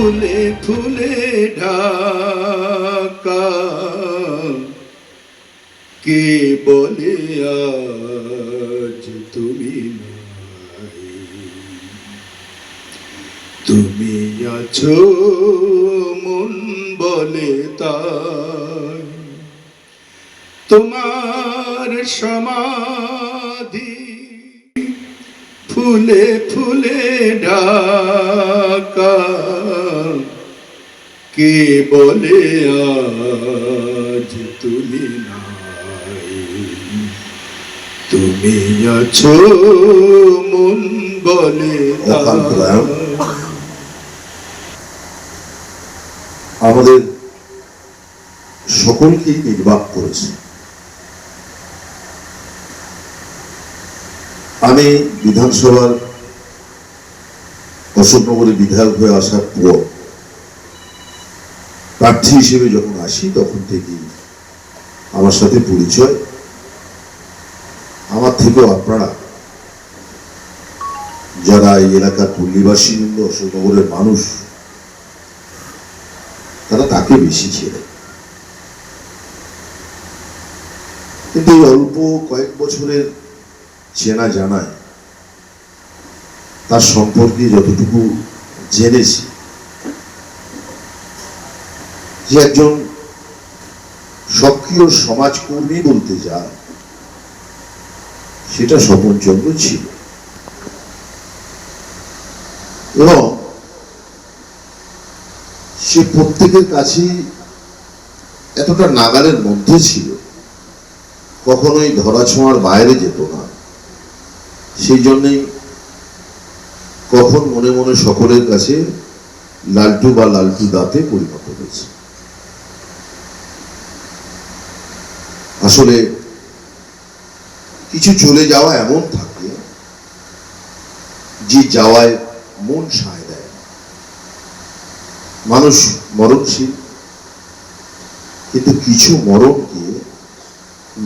ফুলে ফুলে ঢাকা। কে বলে আজ তুমি তুমি আছো মন বলে তাই। তোমার সমাধি ফুলে ফুলে ঢাকা। কে বলে আজ তুমি নাই? তুমি আছো মন বলে। আমাদের সকলকেই নির্বাক করেছে। আমি বিধানসভার অশোকনগরে বিধায়ক হয়ে আসার পর প্রার্থী হিসেবে যখন আসি, তখন থেকেই আমার সাথে পরিচয়। আমার থেকেও আপনারা যারা এই এলাকার পল্লীবাসীবৃন্দ অশোকনগরের মানুষ, তারা তাকে বেশি ছেড়ে কিন্তু এই অল্প কয়েক বছরের চেনা জানায় তার সম্পর্কে যতটুকু জেনেছি যে একজন সক্রিয় সমাজকর্মী বলতে যা, সেটা স্বপনচন্দ্র ছিল। এবং সে প্রত্যেকের কাছেই এতটা নাগালের মধ্যে ছিল, কখনোই ধরাছোঁয়ার বাইরে যেত না। সেই জন্যই কখন মনে মনে সকলের কাছে লালটু বা লালটু দাঁতে পরিণত হয়েছে আসলে কিছু চলে যাওয়া এমন থাকে যে যাওয়ায় মন সায় দেয়। মানুষ মরণশীল, কিন্তু কিছু মরণকে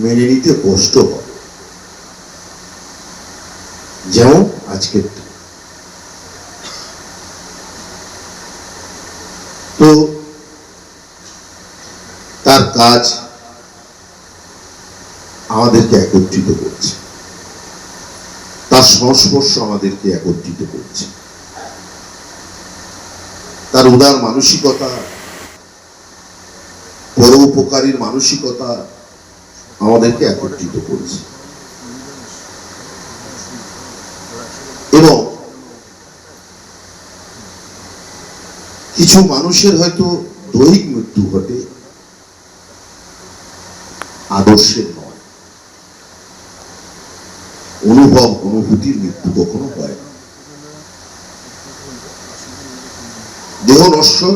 মেনে নিতে কষ্ট হয় যেমন আজকের তো তার কাজ আমাদেরকে একত্রিত করছে। তার সংস্পর্শ আমাদেরকে একত্রিত করছে। তার উদার মানসিকতা, পরোপকারীর মানসিকতা আমাদেরকে একত্রিত করেছে। এবং কিছু মানুষের হয়তো দৈহিক মৃত্যু ঘটে, আদর্শের অনুভব, অনুভূতির মৃত্যু কখনো হয় দেহ নশ্বর,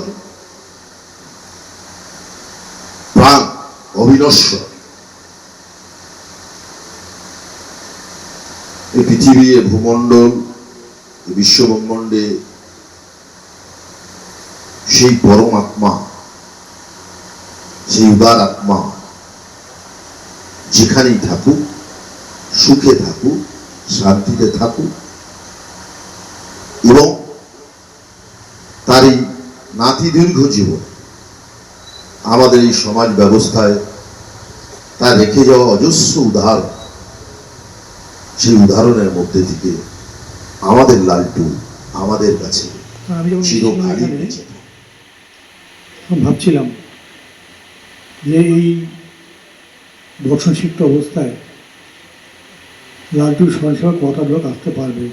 প্রাণ অবিনশ্বর। এই পৃথিবী এ ভূমণ্ডল বিশ্বব্রহ্মাণ্ডে সেই পরম আত্মা, সেই উদার আত্মা যেখানেই থাকুক সুখে থাকুক শান্তিতে থাকুক এবং তার এই নাতি দীর্ঘ জীবন আমাদের এই সমাজ ব্যবস্থায় তা রেখে যাওয়া অজস্র উদাহরণ। সেই উদাহরণের মধ্যে থেকে আমাদের লালটু আমাদের কাছে ভাবছিলাম যে এই বর্ষণসিক্ত অবস্থায় লালটুর সমাজসেবা কথা লোক আসতে পারবে।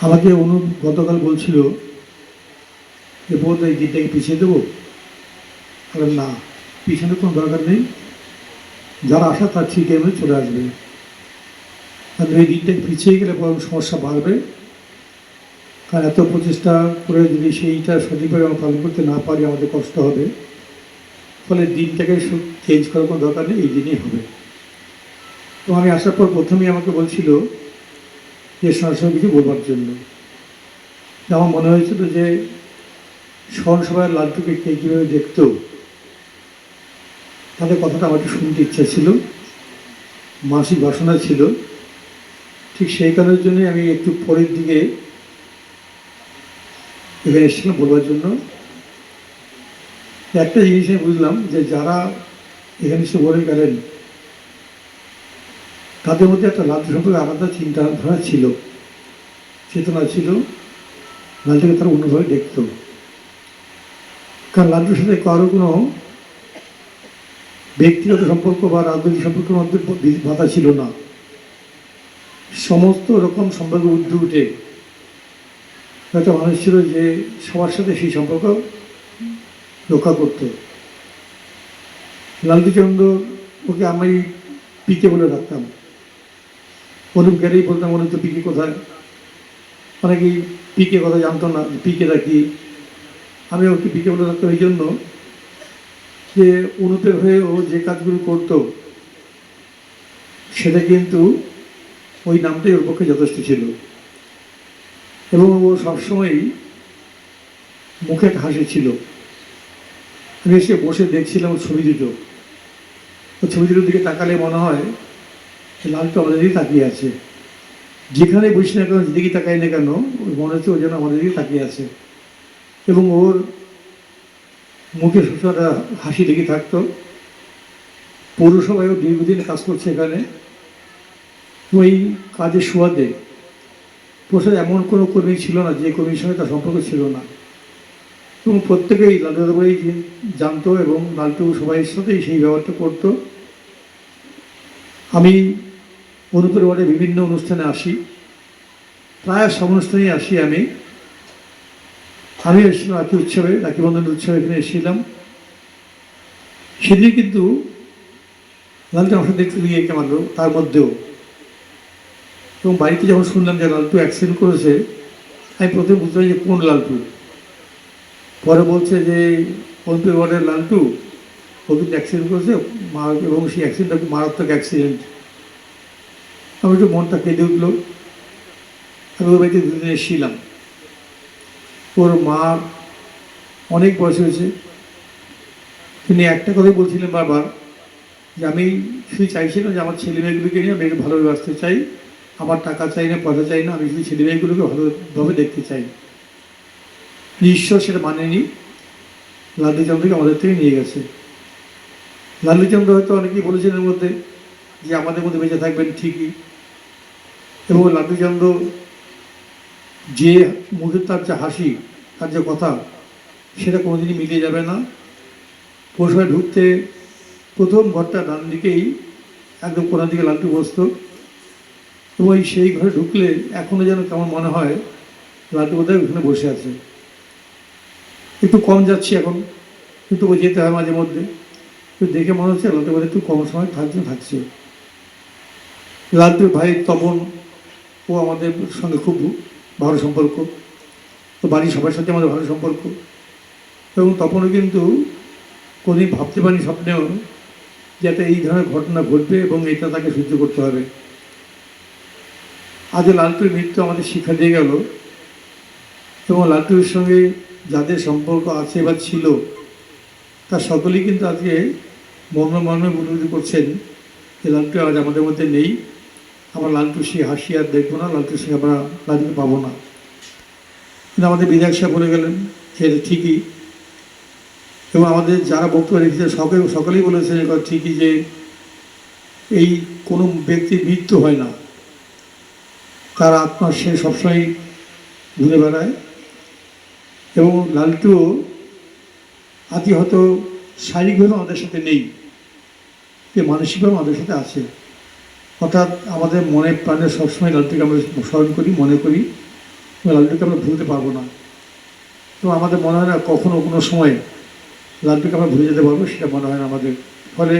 আমাকে অনু গতকাল বলছিল যে বোধ এই দিনটাকে পিছিয়ে দেবো? আর না পিছনে কোনো দরকার নেই। যারা আসা তার ঠিক এমনি চলে আসবে। আর এই দিনটাকে পিছিয়ে গেলে বরং সমস্যা বাড়বে। কারণ এত প্রচেষ্টা করে যদি সেইটা সঠিকভাবে আমরা পালন করতে না পারি, আমাদের কষ্ট হবে। ফলে দিনটাকে চেঞ্জ করার কোনো দরকার নেই, এই দিনই হবে। তো আমি আসার পর প্রথমেই আমাকে বলছিল যে সরাসরি কিছু বলবার জন্য। আমার মনে হয়েছিল যে স্মরণসভায় লালটুকে কে কীভাবে দেখতো, তাদের কথাটা আমার একটু শুনতে ইচ্ছা ছিল, মানসিক বাসনা ছিল। ঠিক সেই কারণের জন্যই আমি একটু পরের দিকে এখানে এসেছিলাম বলবার জন্য। একটা জিনিস আমি বুঝলাম যে যারা এখানে এসে বলে গেলেন তাদের মধ্যে একটা লালটু সম্পর্কে আলাদা চিন্তাধারা ছিল। চেতনা ছিল। লালটুকে তারা অন্যভাবে দেখত। কারণ লালটুর সাথে কারও কোনো ব্যক্তিগত সম্পর্ক বা রাজনৈতিক সম্পর্কের মধ্যে বাধা ছিল না। সমস্ত রকম সম্পর্ক উঠে উঠে একটা মানুষ ছিল যে সবার সাথে সেই সম্পর্ক রক্ষা করত। লালদিচন্দ্র ওকে আমি পিকে বলে রাখতাম অনুপ গেলেই বলতাম অনুপ তো পিকে কোথায়? অনেকেই পিকে কথা জানতো না, যে পিকেটা কি আমি ওকে পিকে বলে রাখতাম এই জন্য যে অনুপের হয়ে ও যে কাজগুলো করতো, সেটা কিন্তু ওই নামটাই ওর পক্ষে যথেষ্ট ছিল। এবং ও সবসময়ই মুখে হাসি ছিল। আমি এসে বসে দেখছিলাম ছবি দুটো। ছবি দুটোর দিকে তাকালে মনে হয় যে লালটু আমাদের দিকে তাকিয়ে আছে। যেখানে বসি না কেন, যেদিকে তাকাই না কেন মনে হচ্ছে ও যেন আমাদের দিকে তাকিয়ে আছে। এবং ওর মুখে সবসময় হাসি লেগে থাকতো। পৌরসভায়ও দীর্ঘদিন কাজ করছে এখানে। ওই কাজের সুবাদে প্রসাদ এমন কোনো কর্মী ছিল না, যে কর্মীর সঙ্গে তার সম্পর্ক ছিল না। এবং প্রত্যেকেই লালটু দাদাবাই জানতো এবং লালটু সবাইয়ের সাথেই সেই ব্যবহারটা করতো। আমি অনুপের ওয়ার্ডে বিভিন্ন অনুষ্ঠানে আসি। প্রায় সব অনুষ্ঠানেই আসি আমি। আমি এসেছিলাম রাখি উৎসবে, রাখি বন্ধন উৎসবে এখানে এসেছিলাম। সেদিন কিন্তু লালটু আমার একটু ইয়ে কেমালো তার মধ্যেও। এবং বাড়িতে যখন শুনলাম যে লালটু অ্যাক্সিডেন্ট করেছে, আমি প্রথমে বুঝতে পারি যে কোন লালটু। পরে বলছে যে পন্থী ওয়ার্ডের লালটু ও অ্যাক্সিডেন্ট করেছে এবং সেই অ্যাক্সিডেন্টটা মারাত্মক অ্যাক্সিডেন্ট আমি একটু মনটা কেঁদে উঠল। আমি ওর বাড়িতে দুদিন এসেছিলাম। ওর মা অনেক বয়স হয়েছে। তিনি একটা কথাই বলছিলেন বারবার যে, আমি শুধু চাইছিলাম যে আমার ছেলে মেয়েগুলোকে নিয়ে আমি একটু ভালোভাবে বাঁচতে চাই। আমার টাকা চাই না, পয়সা চাই না, আমি শুধু ছেলে মেয়েগুলোকে ভালোভাবে দেখতে চাই। ঈশ্বর সেটা মানেনি। লালুচন্দ্রকে আমাদের থেকে নিয়ে গেছে। লালুচন্দ্র হয়তো অনেকেই বলেছেন এর মধ্যে যে, আমাদের মধ্যে বেঁচে থাকবেন ঠিকই। এবং লালুচন্দ্র যে মুখের তার যে হাসি, তার যে কথা, সেটা কোনোদিনই মিলিয়ে যাবে না। পৌরসভায় ঢুকতে প্রথম ঘরটা ডান দিকেই, একদম কোনার দিকে লালটু বসতো। এবং এই সেই ঘরে ঢুকলে এখনও যেন কেমন মনে হয়, লালটু বোধহয় ওখানে বসে আছে। একটু কম যাচ্ছি এখন কিন্তু যেতে হয় মাঝে মধ্যে। তো দেখে মনে হচ্ছে লালটু বোধহয় একটু কম সময় থাকছে থাকছে। লালটুর ভাই তপন ও আমাদের সঙ্গে খুব ভালো সম্পর্ক। তো বাড়ির সবার সাথে আমাদের ভালো সম্পর্ক। এবং তখনও কিন্তু কোনোদিন ভাবতে পারি স্বপ্নেও যাতে এই ধরনের ঘটনা ঘটবে এবং এটা তাকে সহ্য করতে হবে। আজ লালটুর মৃত্যু আমাদের শিক্ষা দিয়ে গেল। এবং লালটুর সঙ্গে যাদের সম্পর্ক আছে বা ছিল, তার সকলেই কিন্তু আজকে মর্ম মর্মে উপলব্ধি করছেন যে লালটু আজ আমাদের মধ্যে নেই। আমরা লালটু সেই হাসি আর দেখব না লালটু সিং আমরা লালটুকে পাবো না। কিন্তু আমাদের বিধায়ক সাহেব বলে গেলেন এটা ঠিকই। এবং আমাদের যারা বক্তব্য রেখেছে, সকলে সকলেই বলেছে যে কথা ঠিকই যে এই কোনো ব্যক্তির মৃত্যু হয় না। তার আত্মা সে সবসময় ঘুরে বেড়ায়। এবং লালটুও আজকে হয়তো শারীরিকভাবে আমাদের সাথে নেই। মানসিকভাবে আমাদের সাথে আছে। অর্থাৎ আমাদের মনে প্রাণে সবসময় লালটুকে আমরা স্মরণ করি মনে করি লালটুকে আমরা ভুলতে পারব না। তো আমাদের মনে হয় না কখনো কোনো সময় লালটুকে আমরা ভুলে যেতে পারব সেটা মনে হয় না আমাদের। ফলে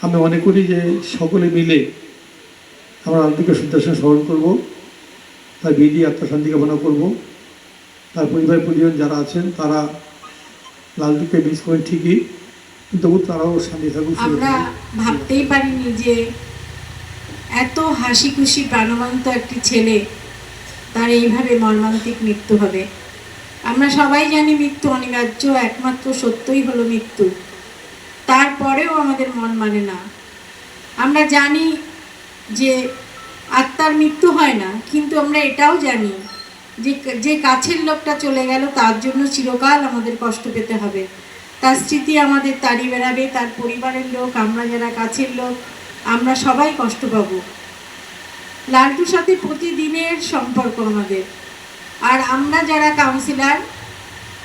আমি মনে করি যে সকলে মিলে আমরা লালটুকে সঙ্গে স্মরণ করব তার বিধি আত্মশান্তি কামনা করব। তার পরিবার পরিজন যারা আছেন তারা লালটুকে মিস করেন ঠিকই কিন্তু তবু তারাও শান্তি থাকুক আমরা ভাবতেই পারিনি যে এত হাসি খুশি প্রাণবন্ত একটি ছেলে, তার এইভাবে মর্মান্তিক মৃত্যু হবে। আমরা সবাই জানি মৃত্যু অনিবার্য, একমাত্র সত্যই হলো মৃত্যু। তারপরেও আমাদের মন মানে না। আমরা জানি যে আত্মার মৃত্যু হয় না, কিন্তু আমরা এটাও জানি যে যে কাছের লোকটা চলে গেল, তার জন্য চিরকাল আমাদের কষ্ট পেতে হবে। তার স্মৃতি আমাদের তাড়ি বেড়াবে, তার পরিবারের লোক, আমরা যারা কাছের লোক আমরা সবাই কষ্ট পাবো। লালটুর সাথে প্রতিদিনের সম্পর্ক আমাদের। আর আমরা যারা কাউন্সিলার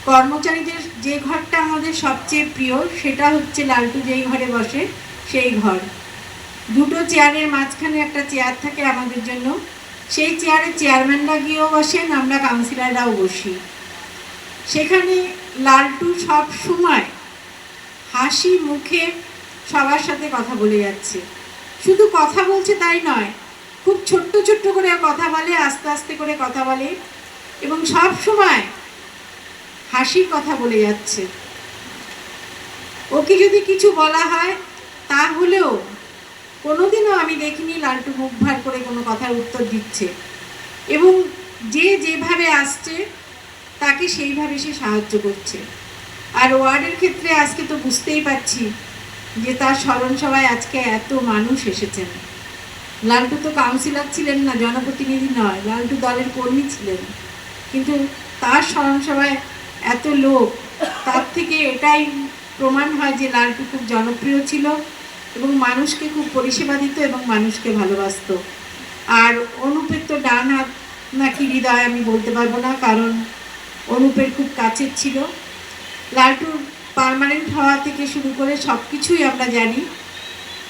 কর্মচারীদের যে ঘরটা আমাদের সবচেয়ে প্রিয়, সেটা হচ্ছে লালটু যেই ঘরে বসে, সেই ঘর। দুটো চেয়ারের মাঝখানে একটা চেয়ার থাকে আমাদের জন্য। সেই চেয়ারে চেয়ারম্যানরা গিয়েও বসেন, আমরা কাউন্সিলাররাও বসি। সেখানে লালটু সব সময় হাসি মুখে সবার সাথে কথা বলে যাচ্ছে। শুধু কথা বলছে তাই নয়, খুব ছোট্ট ছোট্ট করে কথা বলে, আস্তে আস্তে করে কথা বলে এবং সব সময় হাসির কথা বলে যাচ্ছে। ওকে যদি কিছু বলা হয় তাহলেও কোনোদিনও আমি দেখিনি লালটু মুখ ভার করে কোনো কথার উত্তর দিচ্ছে এবং যে যেভাবে আসছে, তাকে সেইভাবে সে সাহায্য করছে। আর ওয়ার্ডের ক্ষেত্রে আজকে তো বুঝতেই পারছি যে তার স্মরণ সভায় আজকে এত মানুষ এসেছেন। লালটু তো কাউন্সিলর ছিলেন না, জনপ্রতিনিধি নয়, লালটু দলের কর্মী ছিলেন। কিন্তু তার স্মরণ সভায় এত লোক, তার থেকে এটাই প্রমাণ হয় যে লালটু খুব জনপ্রিয় ছিল এবং মানুষকে খুব পরিষেবা দিত এবং মানুষকে ভালোবাসতো। আর অনুপের তো ডান হাত নাকি হৃদয় আমি বলতে পারব না, কারণ অনুপের খুব কাছের ছিল। লালটুর পার্মানেন্ট হওয়া থেকে শুরু করে সব কিছুই আমরা জানি।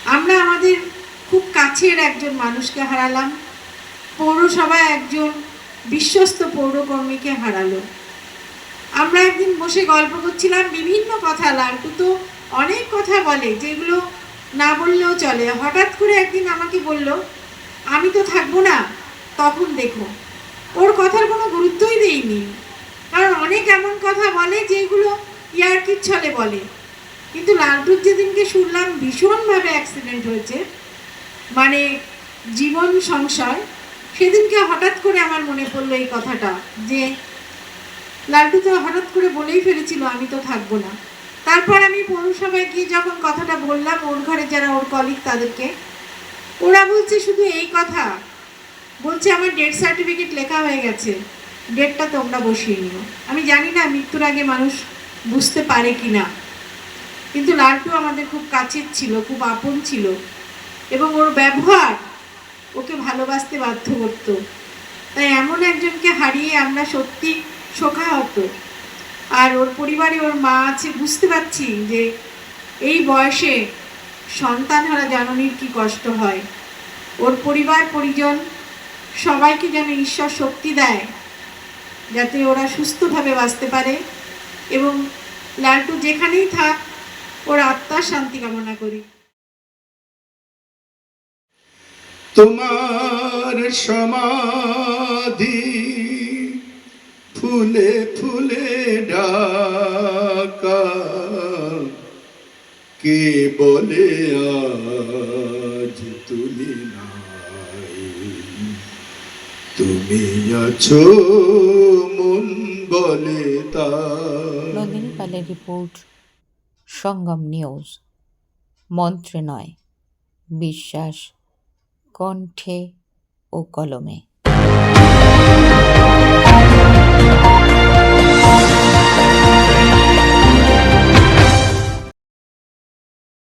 আমরা আমাদের খুব কাছের একজন মানুষকে হারালাম। পৌরসভায় একজন বিশ্বস্ত পৌরকর্মীকে হারালো। আমরা একদিন বসে গল্প করছিলাম বিভিন্ন কথা, লালটু তো অনেক কথা বলে, যেগুলো না বললেও চলে। হঠাৎ করে একদিন আমাকে বলল, আমি তো থাকব না, তখন দেখো। ওর কথার কোনো গুরুত্বই দেইনি। কারণ অনেক এমন কথা বলে যেগুলো ইয়ার্কির ছলে বলে। কিন্তু লালটুর যেদিনকে শুনলাম ভীষণভাবে অ্যাক্সিডেন্ট হয়েছে মানে জীবন সংশয়, সেদিনকে হঠাৎ করে আমার মনে পড়ল এই কথাটা, যে লালটু তো হঠাৎ করে বলেই ফেলেছিল, আমি তো থাকব না। তারপর আমি পৌরসভায় গিয়ে যখন কথাটা বললাম, ওর ঘরে যারা ওর কলিগ তাদেরকে, ওরা বলছে শুধু এই কথা, বলছে আমার ডেথ সার্টিফিকেট লেখা হয়ে গেছে ডেটটা তোমরা বসিয়ে নিও। আমি জানি না মৃত্যুর আগে মানুষ বুঝতে পারে কি না কিন্তু লালটু আমাদের খুব কাছের ছিল, খুব আপন ছিল এবং ওর ব্যবহার ওকে ভালোবাসতে বাধ্য করত। তাই এমন একজনকে হারিয়ে আমরা সত্যি শোকাহত আর ওর পরিবারে ওর মা আছে, বুঝতে পারছি যে এই বয়সে সন্তানহারা জননীর কি কষ্ট হয়। ওর পরিবার, পরিজন সবাইকে যেন ঈশ্বর শক্তি দেয়, যাতে ওরা সুস্থভাবে বাঁচতে পারে। এবং লালটু যেখানেই থাক, ওর আত্মার শান্তি কামনা করি। তোমার সমাধি ফুলে ফুলে ঢাকা কে বলে আজ তুমি নাই? তুমি আছো মন বলে পালের রিপোর্ট সঙ্গম নিউজ। মন্ত্রে নয় বিশ্বাস কণ্ঠে ও কলমে।